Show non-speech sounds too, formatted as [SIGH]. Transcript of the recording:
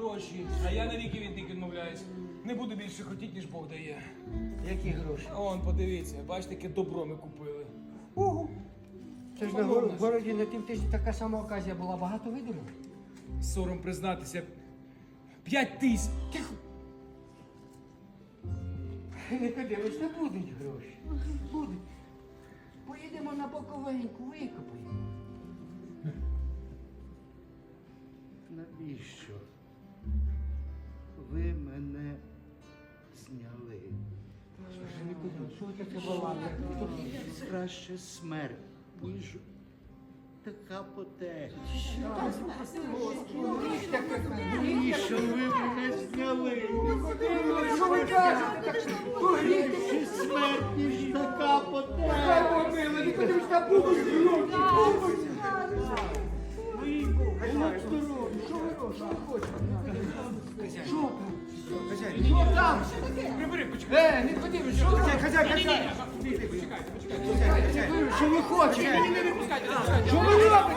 гроші, а я навіки від них відмовляюсь. Не буду більше хотіти, ніж Бог дає. Які гроші? Он, подивіться, бачите, яке добро ми купили. Ого. Це ж на гор- городі на тим тижні така сама оказія була, багато видимо. Сором признатися. П'ять тисяч. Тихо. Никодимось, [LAUGHS] не будуть гроші. Будуть. Поїдемо на боковеньку, викопаємо. Навіщо? Що таке балакаєте? Краще смерть, ніж така потеча. Навіщо ви мене зняли? Що ви кажете? Краще смерть, ніж така потеча. Помили, Никодим, та будуть гроші, будуть. Що ви там? Прибери, почекай. Е, Никодим, що там? Хазяй, хазяй. Почекайте, почекайте. Що ви хочете? Не випускайте, Що ви робите?